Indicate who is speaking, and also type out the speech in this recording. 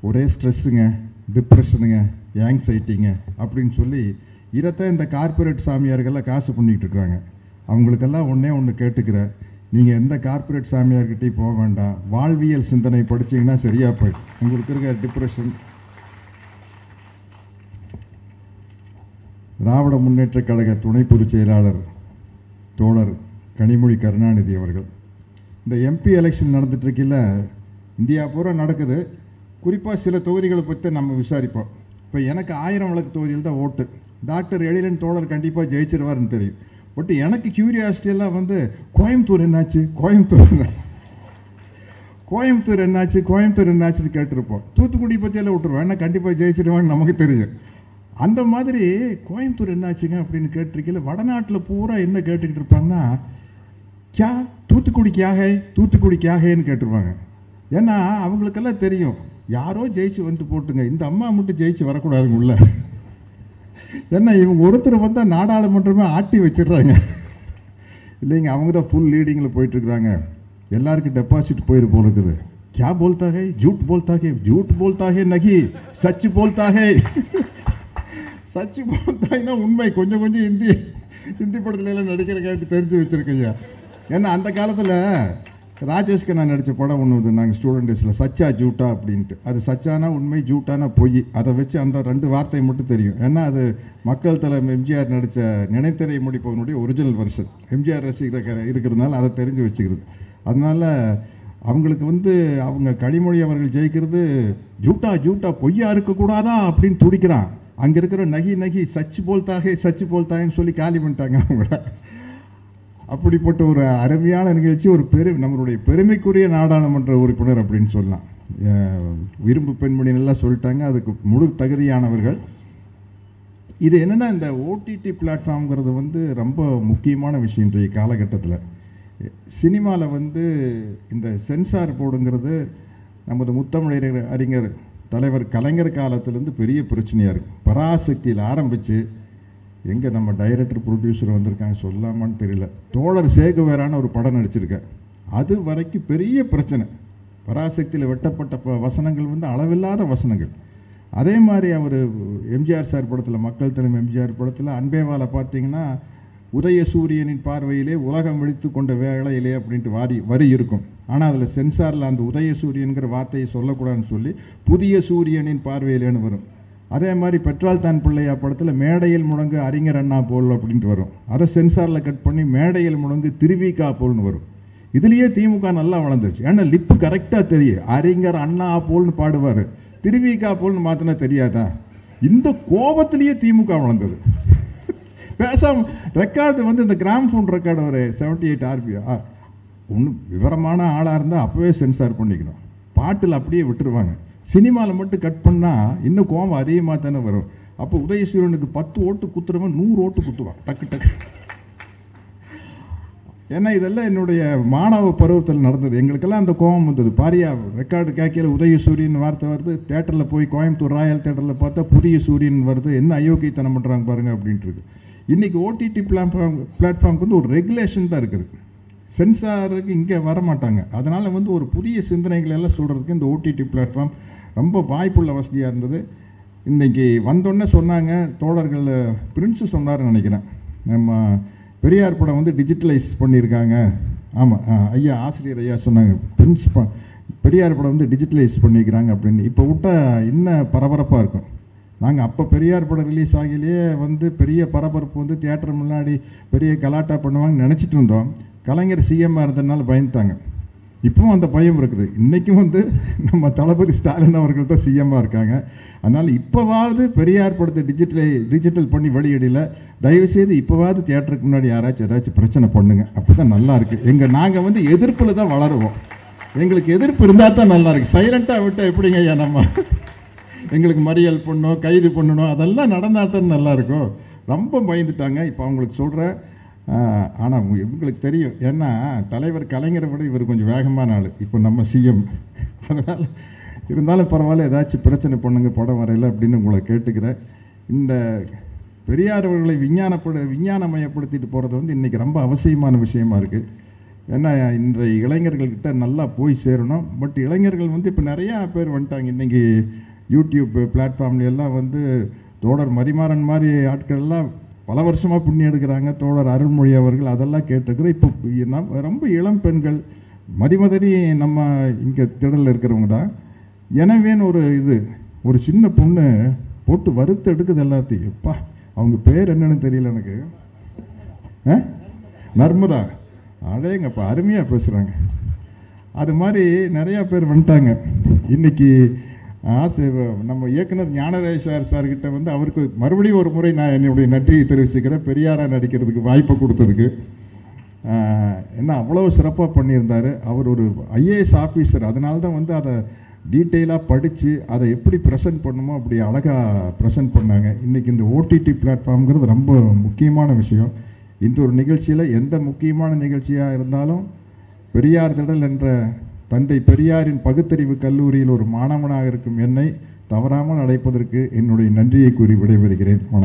Speaker 1: ஒரே ஸ்ட்ரெஸ்ஸுங்க டிப்ரெஷனுங்க ஆங்ஸைட்டிங்க அப்படின்னு சொல்லி இதைத்தான் இந்த கார்ப்பரேட் சாமியார்கள்லாம் காசு பண்ணிக்கிட்டு இருக்கிறாங்க அவங்களுக்கெல்லாம் ஒன்றே ஒன்று கேட்டுக்கிறேன் நீங்கள் எந்த கார்ப்பரேட் சாமியார்கிட்டையும் போக வேண்டாம். வாழ்வியல் சிந்தனை படிச்சீங்கன்னா சரியாக போயிடும் உங்களுக்கு இருக்க டிப்ரெஷன் திராவிட முன்னேற்றக் கழக துணை பொதுச் செயலாளர் தோழர் கனிமொழி கருணாநிதி அவர்கள். இந்த எம்பி எலெக்ஷன் நடந்துட்டு இந்தியா பூரா நடக்குது. குறிப்பாக சில தொகுதிகளை பற்றி நம்ம விசாரிப்போம். இப்போ எனக்கு ஆயிரம் விளக்கு தொகுதியில் தான் ஓட்டு. டாக்டர் எழிலன் தோழர் கண்டிப்பாக ஜெயிச்சிருவார்னு தெரியும் பட் எனக்கு கியூரியாசிட்டியெல்லாம் வந்து கோயம்புத்தூர் என்னாச்சு? கோயம்புத்தூர் என்ன- கோயம்புத்தூர் என்னாச்சு? கோயம்புத்தூர் என்னாச்சுன்னு கேட்டிருப்போம். தூத்துக்குடி பற்றியெல்லாம் விட்டுருவோம். ஏன்னா கண்டிப்பாக ஜெயிச்சிருவான்னு நமக்கு தெரியும். அந்த மாதிரி கோயம்புத்தூர் என்னாச்சுங்க அப்படின்னு கேட்டிருக்கையில் வடநாட்டில் பூரா என்ன கேட்டுக்கிட்டு இருப்பாங்கன்னா கியா? தூத்துக்குடி கியாகை தூத்துக்குடி கியாகைன்னு கேட்டுருவாங்க ஏன்னா அவங்களுக்கெல்லாம் தெரியும். யாரோ ஜெயிச்சு வந்து போட்டுங்க இந்த அம்மா மட்டும் ஜெயிச்சு வரக்கூடாதுங்க உள்ள ஏன்னா இவங்க ஒருத்தர் வந்தால் நாடாளுமன்றமே ஆட்டி வச்சிடுறாங்க இல்லைங்க அவங்க தான் ஃபுல் லீடிங்கில் போயிட்டு இருக்கிறாங்க எல்லாருக்கும் டெபாசிட் போயிரு போல இருக்குது क्या बोलता है झूठ बोलता है झूठ बोलता है नहीं सच बोलता है சச் போல்தாய்னா உண்மை கொஞ்சம் கொஞ்சம் ஹிந்தி ஹிந்தி படத்துல எல்லாம் நடிக்கிற கேட்டு தெரிஞ்சு வச்சிருக்கையா ஏன்னா அந்த காலத்தில் ராஜேஷ்க்கு நான் நடித்த படம் ஒன்று வந்து நாங்கள் ஸ்டூடெண்ட் டேஸில் சச்சா ஜூட்டா அப்படின்ட்டு. அது சச்சானா உண்மை ஜூட்டானா பொய். அதை வச்சு அந்த ரெண்டு வார்த்தை மட்டும் தெரியும். ஏன்னா அது மக்கள் தலைமை எம்ஜிஆர் நடித்த நினைத்திரை முடிப்பவனுடைய ஒரிஜினல் வருஷன் எம்ஜிஆர் ரசிகர் இருக்கிறதுனால அதை தெரிஞ்சு வச்சுக்கிறது. அதனால் அவங்களுக்கு வந்து அவங்க கனிமொழி அவர்கள் ஜெயிக்கிறது ஜூட்டா ஜூட்டா பொய்யா இருக்கக்கூடாதா அப்படின்னு துடிக்கிறான். அங்கே இருக்கிற நகி நகி சச்சு போல்தாகே சச்சு போல்தாகன்னு சொல்லி காலி பண்ணிட்டாங்க அவங்கள. அப்படிப்பட்ட ஒரு அருமையான நிகழ்ச்சி ஒரு பெரு நம்மளுடைய பெருமைக்குரிய நாடாளுமன்ற உறுப்பினர் அப்படின்னு சொல்லலாம். விரும்பு பெண்மணி நல்லா சொல்லிட்டாங்க அதுக்கு முழு தகுதியானவர்கள். இது என்னென்னா இந்த ஓடிடி பிளாட்ஃபார்ம்ங்கிறது வந்து ரொம்ப முக்கியமான விஷயம் இன்றைய காலகட்டத்தில். சினிமாவில் வந்து இந்த சென்சார் போர்டுங்கிறது நமது முத்தமிழர் அறிஞர் தலைவர் கலைஞர் காலத்திலேருந்து பெரிய பிரச்சனையாக இருக்குது பராசக்தியில் ஆரம்பித்து எங்கே நம்ம டைரக்டர் ப்ரொடியூசர் வந்திருக்காங்க சொல்லாமான்னு தெரியல. தோழர் சேகுவேரான ஒரு படம் நடிச்சிருக்கேன் அது வரைக்கும் பெரிய பிரச்சனை. பராசக்தியில் வெட்டப்பட்ட ப- வசனங்கள் வந்து அளவில்லாத வசனங்கள். அதே மாதிரி அவர் எம்ஜிஆர் சார் படத்தில் மக்கள் தலைமை எம்ஜிஆர் படத்தில் அன்பேவால பார்த்தீங்கன்னா உதய சூரியனின் பார்வையிலே உலகம் வெடித்து கொண்ட வேலையிலே அப்படின்ட்டு வாரி வரி இருக்கும். ஆனால் அதில் சென்சாரில் அந்த உதய சூரியன்கிற வார்த்தையை சொல்லக்கூடாதுன்னு சொல்லி புதிய சூரியனின் பார்வையிலேன்னு வரும். அதே மாதிரி பெட்ரால் தான் பிள்ளையா படத்தில் மேடையில் முழங்கு அறிஞர் அண்ணா போல் அப்படின்ட்டு வரும். அதை சென்சாரில் கட் பண்ணி மேடையில் முழங்கு திருவிக்கா போல்னு வரும். இதுலேயே திமுக நல்லா வளர்ந்துருச்சு. ஏன்னா லிப்பு கரெக்டாக தெரியும். அறிஞர் அண்ணா போல்னு பாடுவார். திருவிக்கா போல்னு மாத்தினா தெரியாதா? இந்த கோபத்திலேயே திமுக வளர்ந்தது. பேசாம ரெக்கார்டு வந்து இந்த கிராம் ஃபோன் ரெக்கார்டு ஒரு செவன்டி எயிட் ஆர்பி ஒன்று விவரமான ஆளாக இருந்தால் அப்போவே சென்சார் பண்ணிக்கணும். பாட்டில் அப்படியே விட்டுருவாங்க. சினிமாவில் மட்டும் கட் பண்ணால் இன்னும் கோபம் அதிகமாக தானே வரும். அப்போ உதயசூரனுக்கு பத்து ஓட்டு குத்துறவன் நூறு ஓட்டு குத்துவான். டக்கு டக்கு. ஏன்னா இதெல்லாம் என்னுடைய மாணவ பருவத்தில் நடந்தது. எங்களுக்கெல்லாம் அந்த கோபம் வந்தது. பாரியா ரெக்கார்டு கேட்கல உதய சூரியன் வார்த்தை வருது. தேட்டரில் போய் கோயம்புத்தூர் ராயல் தேட்டரில் பார்த்தா புதிய சூரியன் வருது. என்ன அயோக்கியத்தனம் பண்ணுறாங்க பாருங்கள் அப்படின்ட்டு இருக்கு. இன்றைக்கி ஓடிடி பிளாட்ஃபார்ம் பிளாட்ஃபார்முக்கு வந்து ஒரு ரெகுலேஷன் தான் இருக்குது. சென்சாருக்கு இங்கே வரமாட்டாங்க. அதனால் வந்து ஒரு புதிய சிந்தனைகளெல்லாம் சொல்கிறதுக்கு இந்த ஓடிடி பிளாட்ஃபார்ம் ரொம்ப வாய்ப்புள்ள வசதியாக இருந்தது. இன்றைக்கி வந்தோடனே சொன்னாங்க தோழர்கள் பிரின்ஸு சொன்னார்னு நினைக்கிறேன். நம்ம பெரியார் படம் வந்து டிஜிட்டலைஸ் பண்ணியிருக்காங்க ஆமாம் ஐயா ஆசிரியர் ஐயா சொன்னாங்க பிரின்ஸ் ப பெரியார் படம் வந்து டிஜிட்டலைஸ் பண்ணியிருக்கிறாங்க அப்படின்னு. இப்போ விட்டா இன்னும் பரபரப்பாக இருக்கும்? நாங்கள் அப்போ பெரியார் படம் ரிலீஸ் ஆகிலேயே வந்து பெரிய பரபரப்பு வந்து தியேட்டர் முன்னாடி பெரிய கலாட்டா பண்ணுவாங்கன்னு நினச்சிட்டு இருந்தோம். கலைஞர் சிஎம்மாக இருந்ததுனால பயந்துட்டாங்க. இப்பவும் அந்த பயம் இருக்குது. இன்றைக்கும் வந்து நம்ம தளபதி ஸ்டாலின் அவர்கள் தான் சிஎம்மாக இருக்காங்க. அதனால் இப்போவாவது பெரியார் படத்தை டிஜிட்டலை டிஜிட்டல் பண்ணி வெளியிடல. தயவுசெய்து இப்போவாவது தியேட்டருக்கு முன்னாடி யாராச்சும் ஏதாச்சும் பிரச்சனை பண்ணுங்க. அப்போ தான் நல்லா இருக்குது எங்கள் நாங்கள் வந்து எதிர்ப்பில் தான் வளருவோம். எங்களுக்கு எதிர்ப்பு இருந்தால் தான் நல்லா சைலண்ட்டாக விட்டால் எப்படிங்க ஐயா நம்ம? எங்களுக்கு மறியல் பண்ணணும் கைது பண்ணணும் அதெல்லாம் நடந்தால் தான் நல்லா இருக்கும். ரொம்ப பயந்துட்டாங்க. இப்போ அவங்களுக்கு சொல்கிறேன் ஆனால் இவங்களுக்கு தெரியும். ஏன்னா தலைவர் கலைஞரை விட இவர் கொஞ்சம் வேகமான ஆள். இப்போ நம்ம சிஎம் அதனால் இருந்தாலும் பரவாயில்ல ஏதாச்சும் பிரச்சனை பண்ணுங்க படம் வரையில் அப்படின்னு உங்களை கேட்டுக்கிறேன். இந்த பெரியார் அவர்களை விஞ்ஞானப்பட விஞ்ஞானமயப்படுத்திட்டு போகிறது வந்து இன்றைக்கி ரொம்ப அவசியமான விஷயமா இருக்குது ஏன்னா இன்றைய இளைஞர்கள்கிட்ட நல்லா போய் சேரணும். பட் இளைஞர்கள் வந்து இப்போ நிறையா பேர் வந்துட்டாங்க. இன்றைக்கி யூடியூப் பிளாட்ஃபார்ம்ல எல்லாம் வந்து தோடர் மரிமாறன் மாதிரி ஆட்கள் எல்லாம் பல வருஷமாக புண்ணி எடுக்கிறாங்க. தோழர் அருள்மொழி அவர்கள் அதெல்லாம் கேட்டுருக்குறோம். இப்போ நம்ம ரொம்ப இளம் பெண்கள் மதிமதனி நம்ம இங்கே திடலில் இருக்கிறவங்க தான். எனவேன்னு ஒரு இது ஒரு சின்ன பொண்ணு போட்டு வறுத்து எடுக்குது எல்லாத்தையும். எப்பா அவங்க பேர் என்னன்னு தெரியல எனக்கு. ஆ? நர்மதா. அடேங்கப்பா அருமையாக பேசுகிறாங்க அது மாதிரி நிறையா பேர் வந்துட்டாங்க. இன்னைக்கு ஆசை நம்ம இயக்குனர் ஞானராஜ் சார் சார்கிட்ட வந்து அவருக்கு மறுபடியும் ஒரு முறை நான் என்னுடைய நன்றியை தெரிவிச்சுக்கிறேன். பெரியாரா நடிக்கிறதுக்கு வாய்ப்பு கொடுத்ததுக்கு. என்ன அவ்வளோ சிறப்பாக பண்ணியிருந்தார். அவர் ஒரு ஐஏஎஸ் ஆஃபீஸர் அதனால தான் வந்து அதை டீட்டெயிலாக படித்து அதை எப்படி ப்ரெசென்ட் பண்ணுமோ அப்படி அழகாக ப்ரெசென்ட் பண்ணாங்க. இன்றைக்கி இந்த ஓடிடி பிளாட்ஃபார்ம்ங்கிறது ரொம்ப முக்கியமான விஷயம். இந்த ஒரு நிகழ்ச்சியில் எந்த முக்கியமான நிகழ்ச்சியாக இருந்தாலும் பெரியார் திடல் என்ற தந்தை பெரியாரின் பகுத்தறிவு கல்லூரியில் ஒரு மாணவனாக இருக்கும் என்னை தவறாமல் அழைப்பதற்கு என்னுடைய நன்றியை கூறி விடைபெறுகிறேன். வணக்கம்